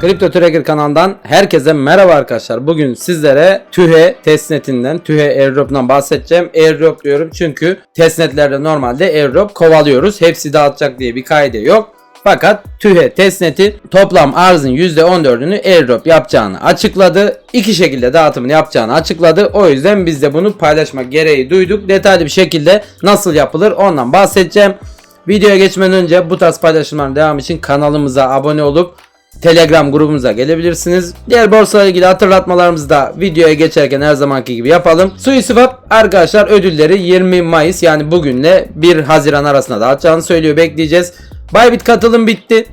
Kripto Tracker kanalından herkese merhaba arkadaşlar. Bugün sizlere TÜHE testnetinden, TÜHE airdrop'dan bahsedeceğim. Airdrop diyorum çünkü testnetlerde normalde airdrop kovalıyoruz. Hepsi dağıtacak diye bir kaide yok. Fakat TÜHE testneti toplam arzın %14'ünü airdrop yapacağını açıkladı. İki şekilde dağıtımını yapacağını açıkladı. O yüzden biz de bunu paylaşmak gereği duyduk. Detaylı bir şekilde nasıl yapılır ondan bahsedeceğim. Videoya geçmeden önce bu tarz paylaşımların devamı için kanalımıza abone olup Telegram grubumuza gelebilirsiniz. Diğer borsalarla ilgili hatırlatmalarımızı da videoya geçerken her zamanki gibi yapalım. Suiswap arkadaşlar ödülleri 20 Mayıs yani bugünle 1 Haziran arasında dağıtacağını söylüyor. Bekleyeceğiz. Bybit katılım bitti.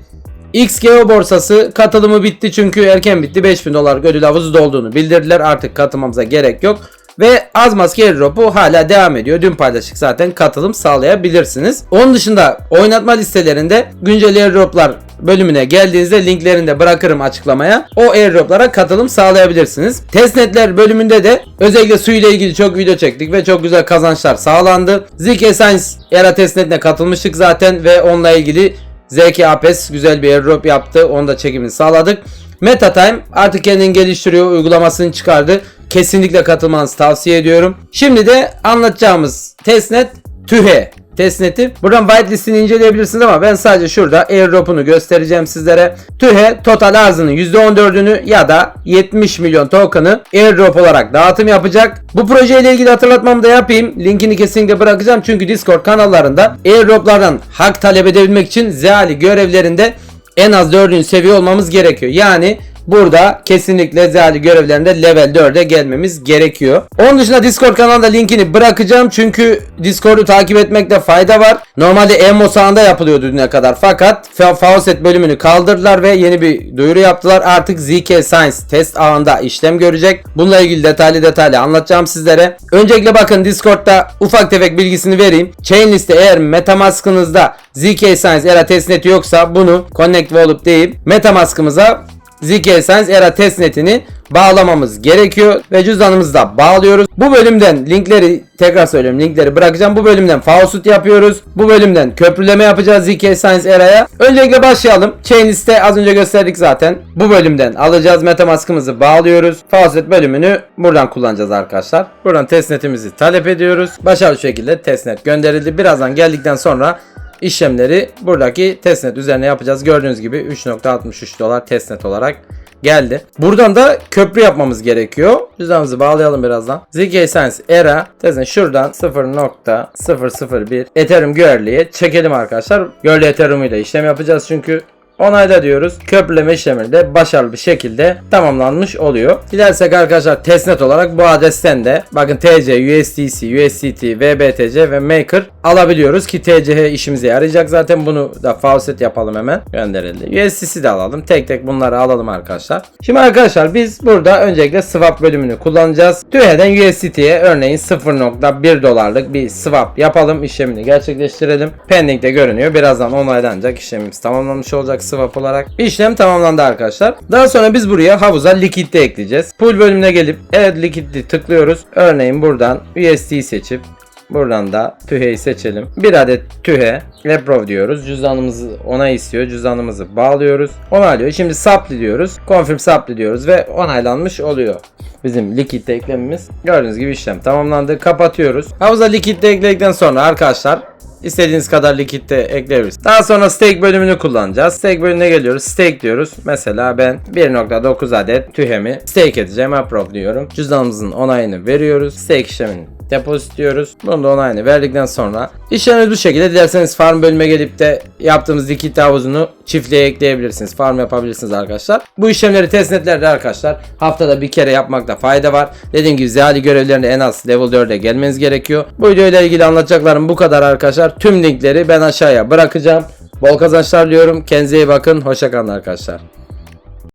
XGO borsası katılımı bitti çünkü erken bitti. 5000 dolar ödül havuzu dolduğunu bildirdiler. Artık katılmamıza gerek yok. Ve az maske airdrop'u hala devam ediyor. Dün paylaştık zaten katılım sağlayabilirsiniz. Onun dışında oynatma listelerinde güncel airdrop'lar bölümüne geldiğinizde linklerini de bırakırım açıklamaya. O airdrop'lara katılım sağlayabilirsiniz. Testnetler bölümünde de özellikle su ile ilgili çok video çektik ve çok güzel kazançlar sağlandı. ZK Science Era testnetine katılmıştık zaten ve onunla ilgili ZK Apes güzel bir airdrop yaptı. Onu da çekimini sağladık. MetaTime artık kendini geliştiriyor. Uygulamasını çıkardı. Kesinlikle katılmanızı tavsiye ediyorum. Şimdi de anlatacağımız testnet TÜHE testneti. Buradan whitelist'ini inceleyebilirsiniz ama ben sadece şurada airdrop'unu göstereceğim sizlere. TÜHE total arzının %14'ünü ya da 70 milyon token'ı airdrop olarak dağıtım yapacak. Bu projeyle ilgili hatırlatmamı da yapayım. Linkini kesinlikle bırakacağım çünkü Discord kanallarında airdrop'lardan hak talep edebilmek için Zeali görevlerinde en az 4. seviye olmamız gerekiyor. Yani burada kesinlikle Zeali görevlerinde level 4'e gelmemiz gerekiyor. Onun dışında Discord kanalında linkini bırakacağım. Çünkü Discord'u takip etmekte fayda var. Normalde Emo sağında yapılıyordu düne kadar. Fakat Fa- Faucet bölümünü kaldırdılar ve yeni bir duyuru yaptılar. Artık ZK Science test ağında işlem görecek. Bununla ilgili detaylı detaylı anlatacağım sizlere. Öncelikle bakın Discord'da ufak tefek bilgisini vereyim. Chainlist'te eğer Metamask'ınızda ZK Science Era testneti yoksa bunu Connect Wallet deyip Metamask'ımıza ZK Science Era testnetini bağlamamız gerekiyor ve cüzdanımızı da bağlıyoruz. Bu bölümden linkleri tekrar söylüyorum linkleri bırakacağım. Bu bölümden faucet yapıyoruz. Bu bölümden köprüleme yapacağız ZK Science Era'ya. Öncelikle başlayalım. Chainlist'te az önce gösterdik zaten. Bu bölümden alacağız Metamask'ımızı bağlıyoruz. Faucet bölümünü buradan kullanacağız arkadaşlar. Buradan testnetimizi talep ediyoruz. Başarılı şekilde testnet gönderildi. Birazdan geldikten sonra işlemleri buradaki testnet üzerine yapacağız. Gördüğünüz gibi 3.63 dolar testnet olarak geldi. Buradan da köprü yapmamız gerekiyor. Cüzdanımızı bağlayalım birazdan. ZK Science Era testnet şuradan 0.001 Ethereum güvenliğe çekelim arkadaşlar. Görlü Ethereum ile işlem yapacağız çünkü Onayla diyoruz. Köprüleme işlemi de başarılı bir şekilde tamamlanmış oluyor. Dilersek arkadaşlar testnet olarak bu adresten de bakın TC, USDC, USDT, VBTC ve Maker alabiliyoruz ki TCH işimize yarayacak. Zaten bunu da faucet yapalım hemen. Gönderildi. USDC de alalım. Tek tek bunları alalım arkadaşlar. Şimdi arkadaşlar biz burada öncelikle swap bölümünü kullanacağız. TÜHE'den USDT'ye örneğin 0.1 dolarlık bir swap yapalım. işlemini gerçekleştirelim. Pending'de görünüyor. Birazdan onaylanacak. işlemimiz tamamlanmış olacak swap olarak. İşlem tamamlandı arkadaşlar. Daha sonra biz buraya havuza likitte ekleyeceğiz. Pool bölümüne gelip evet likidli tıklıyoruz. Örneğin buradan USD seçip Buradan da tüheyi seçelim. Bir adet tühe approve diyoruz. Cüzdanımızı ona istiyor. Cüzdanımızı bağlıyoruz. Onaylıyor. Şimdi supply diyoruz. Confirm supply diyoruz ve onaylanmış oluyor. Bizim likitte eklememiz. Gördüğünüz gibi işlem tamamlandı. Kapatıyoruz. Havuza likitte ekledikten sonra arkadaşlar İstediğiniz kadar likitte ekleyebiliriz. Daha sonra stake bölümünü kullanacağız. Stake bölümüne geliyoruz. Stake diyoruz. Mesela ben 1.9 adet tühemi stake edeceğim. Approve diyorum. Cüzdanımızın onayını veriyoruz. Stake işlemini depozit diyoruz. Bunu da onayını verdikten sonra işlemimiz bu şekilde. Dilerseniz farm bölüme gelip de yaptığımız likit havuzunu çiftliğe ekleyebilirsiniz. Farm yapabilirsiniz arkadaşlar. Bu işlemleri testnetlerde arkadaşlar haftada bir kere yapmakta fayda var. Dediğim gibi zehali görevlerinde en az level 4'e gelmeniz gerekiyor. Bu videoyla ilgili anlatacaklarım bu kadar arkadaşlar. Tüm linkleri ben aşağıya bırakacağım. Bol kazançlar diliyorum. Kendinize iyi bakın. Hoşçakalın arkadaşlar.